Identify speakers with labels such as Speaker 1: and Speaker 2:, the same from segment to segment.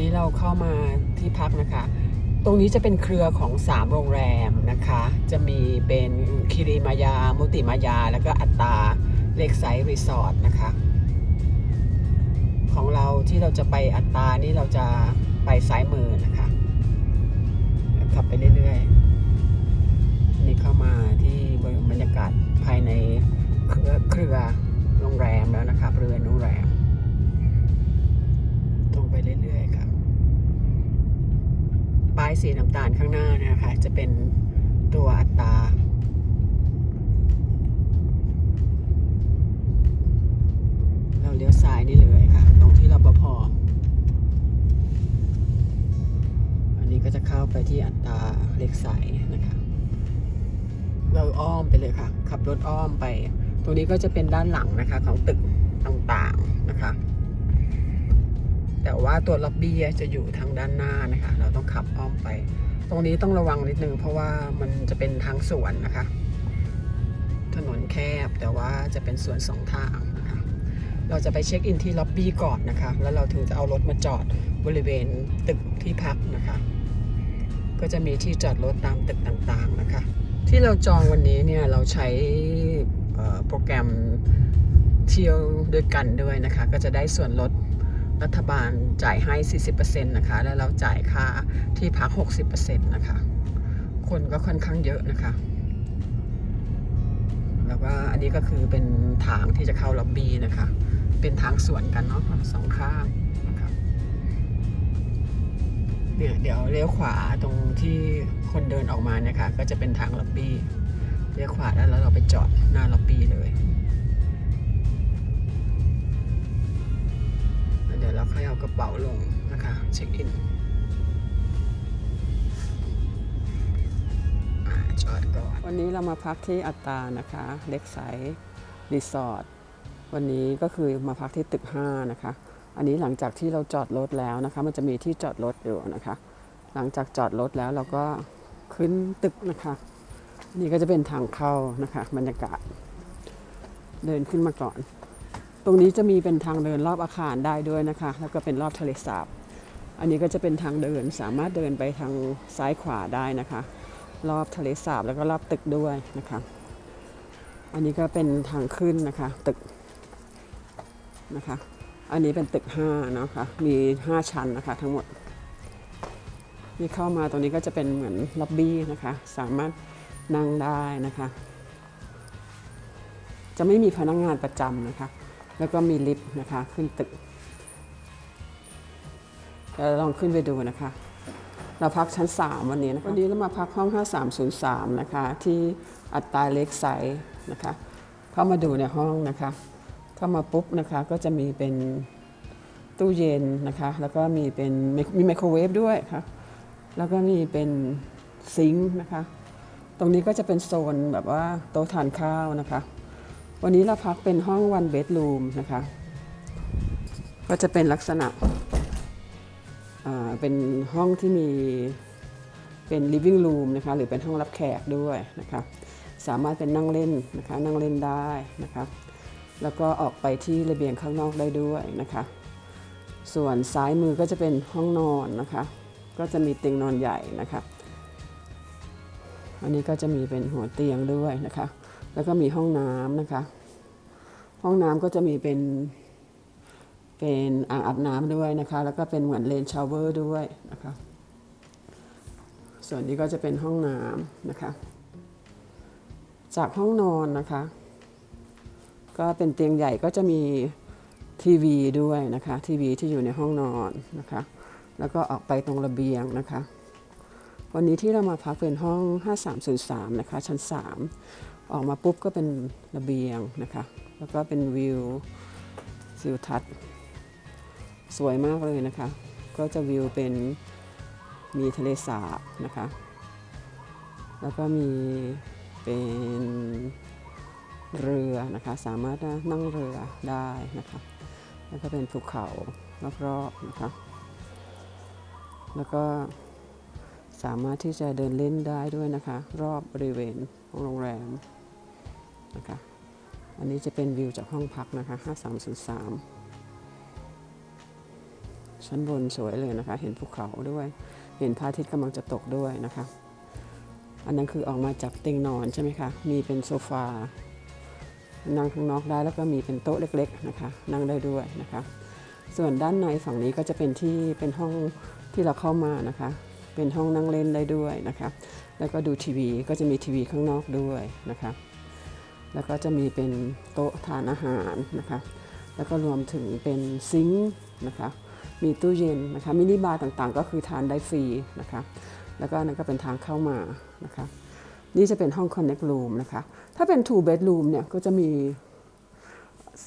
Speaker 1: นี้เราเข้ามาที่พักนะคะ ตรงนี้จะเป็นเครือของ 3 โรงแรมนะคะ จะมีเป็นคิริมายา มุติมายา แล้วก็อัตตาเล็กไซส์รีสอร์ทนะคะ ของเราที่เราจะไปอัตตานี่เราจะไปซ้ายมือนะคะ ขับไปเรื่อยๆ นี่เข้ามาที่บรรยากาศภายในเครือเครือโรงแรมแล้วนะคะบริเวณโรงแรม ป้ายสีน้ำตาลข้างหน้านะคะ จะเป็นตัวอัตราเราเลี้ยวซ้ายนี่เลยค่ะ ตรงที่รปภอันนี้ก็จะเข้าไปที่อัตราเล็กใสนะคะ เราอ้อมไปเลยค่ะ ขับรถอ้อมไป ตรงนี้ก็จะเป็นด้านหลังนะคะ ของตึกต่างๆนะคะ แต่ว่าตัวล็อบบี้จะอยู่ทางด้านหน้านะคะ เราต้องขับอ้อมไป ตรงนี้ต้องระวังนิดนึงเพราะว่ามันจะเป็นทางสวนนะคะ ถนนแคบแต่ว่าจะเป็นสวนสองทางนะคะ เราจะไปเช็คอินที่ล็อบบี้ก่อนนะคะ แล้วเราถึงจะเอารถมาจอดบริเวณตึกที่พักนะคะ ก็จะมีที่จอดรถตามตึกต่างๆนะคะ ที่เราจองวันนี้เนี่ยเราใช้โปรแกรมเที่ยวด้วยกันด้วยนะคะ ก็จะได้ส่วนลด รัฐบาลจ่ายให้ 40%นะคะ แล้วเราจ่ายค่าที่พัก 60%นะคะ คนก็ค่อนข้างเยอะนะคะแล้วก็อันนี้ก็คือเป็นทางที่จะเข้าล็อบบี้นะคะ เป็นทางสวนกันเนาะสองข้างนะครับเนี่ยเดี๋ยวเลี้ยวขวาตรงที่คนเดินออกมาเนี่ยค่ะก็จะเป็นทางล็อบบี้เลี้ยวขวาแล้วแล้วเราไปจอดหน้าล็อบบี้เลย อยเอากระเป๋าลงนะคะเช็คอินจอดก่อนวันนี้เรามาพักที่อัตตานะคะเล็กไซรีสอร์ทวันนี้ก็คือมาพักที่ตึก 5 นะคะ อันนี้หลังจากที่เราจอดรถแล้วนะคะ มันจะมีที่จอดรถอยู่นะคะ หลังจากจอดรถแล้วเราก็ขึ้นตึกนะคะ นี่ก็จะเป็นทางเข้านะคะบรรยากาศ เดินขึ้นมาก่อน ตรงนี้จะมีเป็นทางเดินรอบอาคารได้ด้วยนะคะ แล้วก็เป็นรอบทะเลสาบ อันนี้ก็จะเป็นทางเดินสามารถเดินไปทางซ้ายขวาได้นะคะ รอบทะเลสาบแล้วก็รอบตึกด้วยนะคะ อันนี้ก็เป็นทางขึ้นนะคะตึกนะคะ อันนี้เป็นตึก5นะคะมี 5 ชั้นนะคะทั้งหมดนี่เข้ามาตรงนี้ก็จะเป็นเหมือนล็อบบี้นะคะ สามารถนั่งได้นะคะ จะไม่มีพนักงานประจำนะคะ แล้วก็มีลิฟต์นะคะขึ้นตึกเราลองขึ้นไปดูนะคะ เราพักชั้น 3 วันนี้นะคะวันนี้เรามาพักห้อง 5303 นะคะ ที่อัตตาเล็กไซส์นะคะ เข้ามาดูในห้องนะคะ เข้ามาปุ๊บนะคะก็จะมีเป็นตู้เย็นนะคะ แล้วก็มีเป็นมีไมโครเวฟด้วยค่ะ แล้วก็มีเป็นซิงค์นะคะ ตรงนี้ก็จะเป็นโซนแบบว่าโต๊ะทานข้าวนะคะ วันนี้เราพักเป็นห้องวันเบดรูมนะคะ ก็จะเป็นลักษณะเป็นห้องที่มีเป็น living room นะคะหรือเป็นห้องรับแขกด้วยนะคะสามารถเป็นนั่งเล่นนะคะนั่งเล่นได้นะคะแล้วก็ออกไปที่ระเบียงข้างนอกได้ด้วยนะคะส่วนซ้ายมือก็จะเป็นห้องนอนนะคะ ก็จะมีเตียงนอนใหญ่นะคะ อันนี้ก็จะมีเป็นหัวเตียงด้วยนะคะ แล้วก็มีห้องน้ำนะคะ ห้องน้ำก็จะมีเป็นเป็นอ่างอาบน้ำด้วยนะคะ แล้วก็เป็นเหมือนเลนชาวเวอร์ด้วยนะคะ ส่วนนี้ก็จะเป็นห้องน้ำนะคะ จากห้องนอนนะคะ ก็เป็นเตียงใหญ่ก็จะมีทีวีด้วยนะคะ ทีวีที่อยู่ในห้องนอนนะคะ แล้วก็ออกไปตรงระเบียงนะคะ วันนี้ที่เรามาพักเป็นห้อง 5303 นะคะ ชั้น 3 ออกมาปุ๊บก็เป็นระเบียงนะคะ แล้วก็เป็นวิวสิวทัศน์สวยมากเลยนะคะ ก็จะวิวเป็นมีทะเลสาบนะคะ แล้วก็มีเป็นเรือนะคะสามารถนั่งเรือได้นะคะ แล้วก็เป็นภูเขารอบๆนะคะ แล้วก็สามารถที่จะเดินเล่นได้ด้วยนะคะ รอบบริเวณของโรงแรม นะคะ อันนี้จะเป็นวิวจากห้องพักนะคะ 5303 ชั้นบนสวยเลยนะคะ เห็นภูเขาด้วย เห็นพระอาทิตย์กำลังจะตกด้วยนะคะ อันนั้นคือออกมาจากเตียงนอนใช่ไหมคะ มีเป็นโซฟา นั่งข้างนอกได้แล้วก็มีเป็นโต๊ะเล็ก ๆนะคะ นั่งได้ด้วยนะคะ ส่วนด้านในฝั่งนี้ก็จะเป็นที่เป็นห้องที่เราเข้ามานะคะ เป็นห้องนั่งเล่นได้ด้วยนะคะ แล้วก็ดูทีวีก็จะมีทีวีข้างนอกด้วยนะคะ แล้วก็จะมีเป็นโต๊ะทานอาหารนะคะ แล้วก็รวมถึงเป็นซิงค์นะคะ มีตู้เย็นนะคะ มินิบาร์ต่างๆ ก็คือทานได้ฟรีนะคะ แล้วก็นั่นก็เป็นทางเข้ามานะคะ นี่จะเป็นห้อง Connect Room นะคะ ถ้าเป็น two bedroom เนี่ยก็จะมี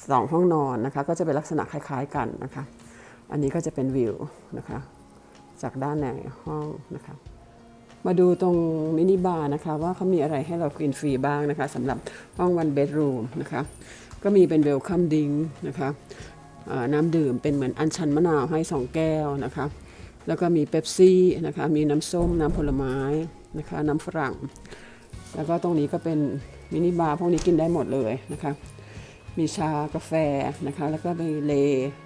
Speaker 1: สองห้องนอนนะคะ ก็จะเป็นลักษณะคล้ายๆกันนะคะ อันนี้ก็จะเป็นวิวนะคะ จากด้านในห้องนะคะ มาดูตรงมินิบาร์นะคะว่าเขามีอะไรให้เรากินฟรีบ้างนะคะสำหรับห้อง one bedroom นะคะก็มีเป็นเวลคัมดิงนะคะน้ำดื่มเป็นเหมือนอัญชันมะนาวให้ 2 แก้วนะคะแล้วก็มีเป๊ปซี่นะคะมีน้ำส้มน้ำผลไม้นะคะน้ำฝรั่ง แล้วก็ตรงนี้ก็เป็นมินิบาร์พวกนี้กินได้หมดเลยนะคะมีชากาแฟนะคะแล้วก็มีเล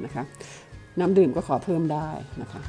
Speaker 1: นะคะน้ำดื่มก็ขอเพิ่มได้นะคะ